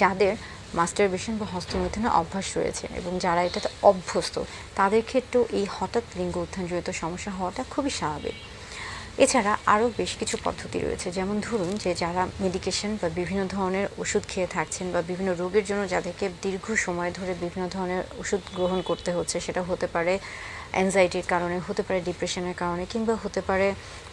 যাদের মাস্টারবেশন বা হস্তমৈথুনের অভ্যাস রয়েছে এবং যারা এটাতে অভ্যস্ত, তাদের ক্ষেত্রেও এই হঠাৎ লিঙ্গ উত্থানজনিত সমস্যা হওয়াটা খুবই স্বাভাবিক। এছাড়া আরও বেশ কিছু পদ্ধতি রয়েছে। যেমন ধরুন যে, যারা মেডিকেশন বা বিভিন্ন ধরনের ওষুধ খেয়ে থাকছেন বা বিভিন্ন রোগের জন্য যাদেরকে দীর্ঘ সময় ধরে বিভিন্ন ধরনের ওষুধ গ্রহণ করতে হচ্ছে, সেটা হতে পারে অ্যাংজাইটির কারণে, হতে পারে ডিপ্রেশনের কারণে, কিংবা হতে পারে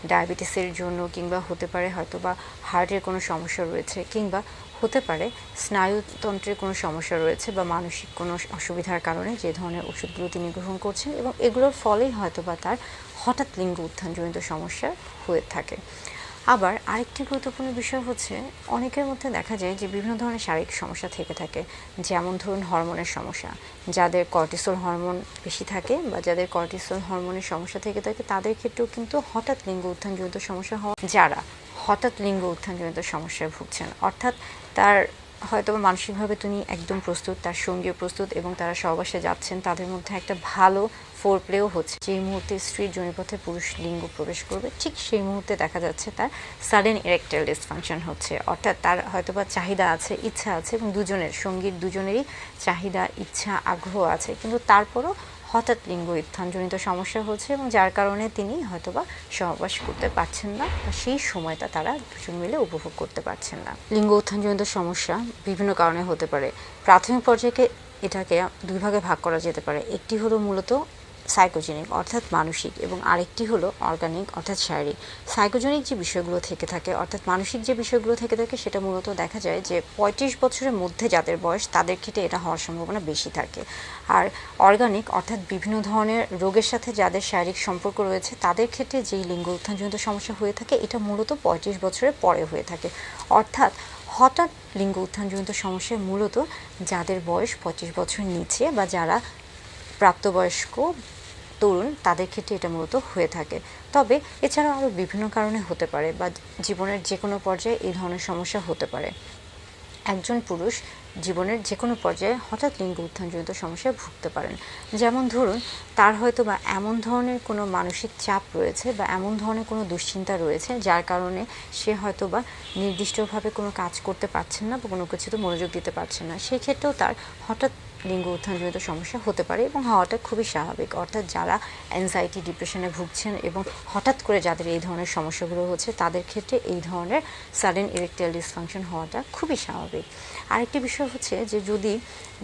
ডায়াবেটিসের জন্য, কিংবা হতে পারে হয়তো বা হার্টের কোনো সমস্যা রয়েছে, কিংবা হতে পারে স্নায়ুতন্ত্রের কোনো সমস্যা রয়েছে বা মানসিক কোনো অসুবিধার কারণে যে ধরনের ওষুধগুলো তিনি গ্রহণ করছেন এবং এগুলোর ফলেই হয়তো বা তার হঠাৎ লিঙ্গ উত্থানজনিত সমস্যা হয়ে থাকে। আবার আরেকটি গুরুত্বপূর্ণ বিষয় হচ্ছে, অনেকের মধ্যে দেখা যায় যে বিভিন্ন ধরনের শারীরিক সমস্যা থেকে থাকে, যেমন ধরুন হরমোনের সমস্যা। যাদের কর্টিসল হরমোন বেশি থাকে বা যাদের কর্টিসল হরমোনের সমস্যা থেকে থাকে, তাদের ক্ষেত্রেও কিন্তু হঠাৎ লিঙ্গ উত্থানজনিত সমস্যা হওয়া যারা হঠাৎ লিঙ্গ উত্থানজনিত সমস্যায় ভুগছেন, অর্থাৎ তার হয়তো মানসিকভাবে তুমি একদম প্রস্তুত, তার সঙ্গীও প্রস্তুত এবং তারা সহবাসে যাচ্ছেন, তাদের মধ্যে একটা ভালো ফোর প্লেও হচ্ছে। যেই মুহূর্তে স্ত্রীর জনিপথে পুরুষ লিঙ্গ প্রবেশ করবে, ঠিক সেই মুহূর্তে দেখা যাচ্ছে তার সাডেন ইরেকটাইল ডিসফাংশন হচ্ছে। অর্থাৎ তার হয়তোবা চাহিদা আছে, ইচ্ছা আছে এবং দুজনের, সঙ্গীর দুজনেরই চাহিদা, ইচ্ছা, আগ্রহ আছে। কিন্তু তারপরও হঠাৎ লিঙ্গ উত্থানজনিত সমস্যা হচ্ছে এবং যার কারণে তিনি হয়তোবা সহবাস করতে পারছেন না বা সেই সময়টা তারা দুজন মিলে উপভোগ করতে পারছেন না। লিঙ্গ উত্থানজনিত সমস্যা বিভিন্ন কারণে হতে পারে। প্রাথমিক পর্যায়ে এটাকে দুই ভাগে ভাগ করা যেতে পারে। একটি হলো মূলত সাইকোজেনিক, অর্থাৎ মানসিক, এবং আরেকটি হলো অর্গানিক, অর্থাৎ শারীরিক। সাইকোজেনিক যে বিষয়গুলো থেকে থাকে, অর্থাৎ মানসিক যে বিষয়গুলো থেকে থাকে, সেটা মূলত দেখা যায় যে পঁয়ত্রিশ বছরের মধ্যে যাদের বয়স, তাদের ক্ষেত্রে এটা হওয়ার সম্ভাবনা বেশি থাকে। আর অর্গানিক, অর্থাৎ বিভিন্ন ধরনের রোগের সাথে যাদের শারীরিক সম্পর্ক রয়েছে, তাদের ক্ষেত্রে যেই লিঙ্গ উত্থানজনিত সমস্যা হয়ে থাকে, এটা মূলত পঁয়ত্রিশ বছরের পরে হয়ে থাকে। অর্থাৎ হঠাৎ লিঙ্গ উত্থানজনিত সমস্যা মূলত যাদের বয়স পঁচিশ বছর নিচে বা যারা প্রাপ্তবয়স্ক তরুণ, তাদের ক্ষেত্রে এটা মূলত হয়ে থাকে। তবে এছাড়াও আরও বিভিন্ন কারণে হতে পারে বা জীবনের যে কোনো পর্যায়ে এই ধরনের সমস্যা হতে পারে। একজন পুরুষ জীবনের যে কোনো পর্যায়ে হঠাৎ লিঙ্গ উত্থানজনিত সমস্যায় ভুগতে পারেন। যেমন ধরুন, তার হয়তো বা এমন ধরনের কোনো মানসিক চাপ রয়েছে বা এমন ধরনের কোনো দুশ্চিন্তা রয়েছে, যার কারণে সে হয়তো বা নির্দিষ্টভাবে কোনো কাজ করতে পারছেন না বা কোনো কিছুতে মনোযোগ দিতে পারছেন না। সেই ক্ষেত্রেও তার হঠাৎ লিঙ্গ উত্থানজনিত সমস্যা হতে পারে এবং হওয়াটা খুবই স্বাভাবিক। অর্থাৎ যারা অ্যাংজাইটি ডিপ্রেশনে ভুগছেন এবং হঠাৎ করে যাদের এই ধরনের সমস্যাগুলো হচ্ছে, তাদের ক্ষেত্রে এই ধরনের সাডেন ইরেকটাইল ডিসফাংশন হওয়াটা খুবই স্বাভাবিক। আরেকটি বিষয় হচ্ছে যে যদি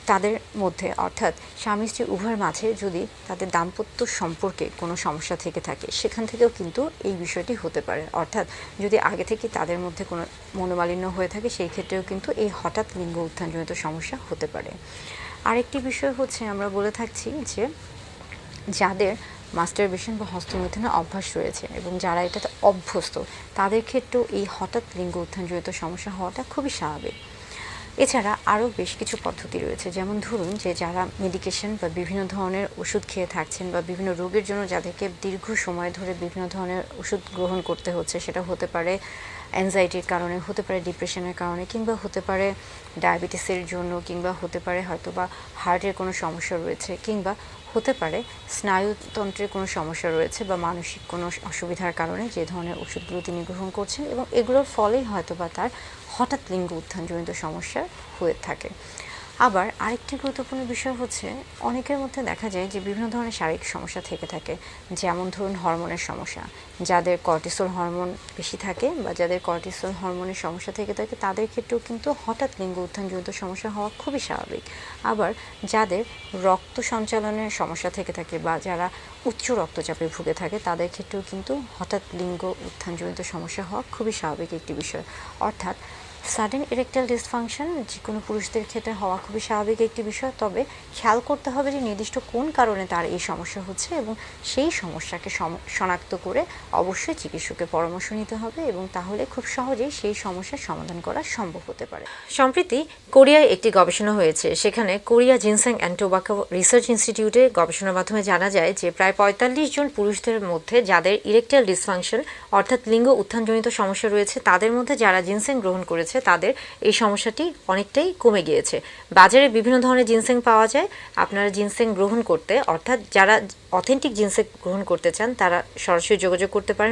তাদের মধ্যে, অর্থাৎ স্বামী স্ত্রী উভয়ের মাঝে যদি তাদের দাম্পত্য সম্পর্কে কোনো সমস্যা থেকে থাকে, সেখান থেকেও কিন্তু এই বিষয়টি হতে পারে। অর্থাৎ যদি আগে থেকে তাদের মধ্যে কোনো মনোমালিন্য হয়ে থাকে, সেই ক্ষেত্রেও কিন্তু এই হঠাৎ লিঙ্গ উত্থানজনিত সমস্যা হতে পারে। আরেকটি বিষয় হচ্ছে আমরা বলে থাকছি যে যাদের মাস্টারবেশন বা হস্তমৈথুনের অভ্যাস রয়েছে এবং যারা এটাতে অভ্যস্ত, তাদের ক্ষেত্রেও এই হঠাৎ লিঙ্গ উত্থানজনিত সমস্যা হওয়াটা খুবই স্বাভাবিক। এছাড়া আরও বেশ কিছু পদ্ধতি রয়েছে। যেমন ধরুন যে যারা মেডিকেশন বা বিভিন্ন ধরনের ওষুধ খেয়ে থাকছেন বা বিভিন্ন রোগের জন্য যাদেরকে দীর্ঘ সময় ধরে বিভিন্ন ধরনের ওষুধ গ্রহণ করতে হচ্ছে, সেটা হতে পারে অ্যাংজাইটির কারণে, হতে পারে ডিপ্রেশনের কারণে, কিংবা হতে পারে ডায়াবেটিসের জন্য, কিংবা হতে পারে হয়তো বা হার্টের কোনো সমস্যা রয়েছে, কিংবা হতে পারে স্নায়ুতন্ত্রের কোনো সমস্যা রয়েছে বা মানসিক কোনো অসুবিধার কারণে যে ধরনের ওষুধগুলো তিনি গ্রহণ করছেন এবং এগুলোর ফলেই হয়তো বা তার হঠাৎ লিঙ্গ উত্থানজনিত সমস্যা হয়ে থাকে। আবার আরেকটি গুরুত্বপূর্ণ বিষয় হচ্ছে, অনেকের মধ্যে দেখা যায় যে বিভিন্ন ধরনের শারীরিক সমস্যা থেকে থাকে, যেমন ধরুন হরমোনের সমস্যা। যাদের কর্টিসল হরমোন বেশি থাকে বা যাদের কর্টিসল হরমোনের সমস্যা থেকে থাকে, তাদের ক্ষেত্রেও কিন্তু হঠাৎ লিঙ্গ উত্থানজনিত সমস্যা হওয়া খুবই স্বাভাবিক। আবার যাদের রক্ত সঞ্চালনের সমস্যা থেকে থাকে বা যারা উচ্চ রক্তচাপে ভুগে থাকে, তাদের ক্ষেত্রেও কিন্তু হঠাৎ লিঙ্গ উত্থানজনিত সমস্যা হওয়া খুবই স্বাভাবিক একটি বিষয়। অর্থাৎ সাডেন ইরেকটাইল ডিসফাংশন যে কোনো পুরুষদের ক্ষেত্রে হওয়া খুবই স্বাভাবিক একটি বিষয়, তবে খেয়াল করতে হবে যে নির্দিষ্ট কোন কারণে তার এই সমস্যা হচ্ছে এবং সেই সমস্যাকে সম- শনাক্ত করে অবশ্যই চিকিৎসকের পরামর্শ নিতে হবে এবং তাহলে খুব সহজেই সেই সমস্যার সমাধান করা সম্ভব হতে পারে। সম্প্রতি কোরিয়ায় একটি গবেষণা হয়েছে, সেখানে Korea ginseng and tobacco research ইনস্টিটিউটে গবেষণার মাধ্যমে জানা যায় যে প্রায় পঁয়তাল্লিশ জন পুরুষদের মধ্যে যাদের ইরেকটাইল ডিসফাংশন অর্থাৎ লিঙ্গ উত্থানজনিত সমস্যা রয়েছে, তাদের মধ্যে যারা জিনসেং গ্রহণ করেছে তাদের এই সমস্যাটি অনেকটাই কমে গিয়েছে। বাজারে বিভিন্ন ধরনের জিনসেং পাওয়া যায়। আপনারা জিনসেং গ্রহণ করতে, অর্থাৎ যারা অথেন্টিক জিনসেং গ্রহণ করতে চান, তারা সরাসরি যোগাযোগ করতে পারেন।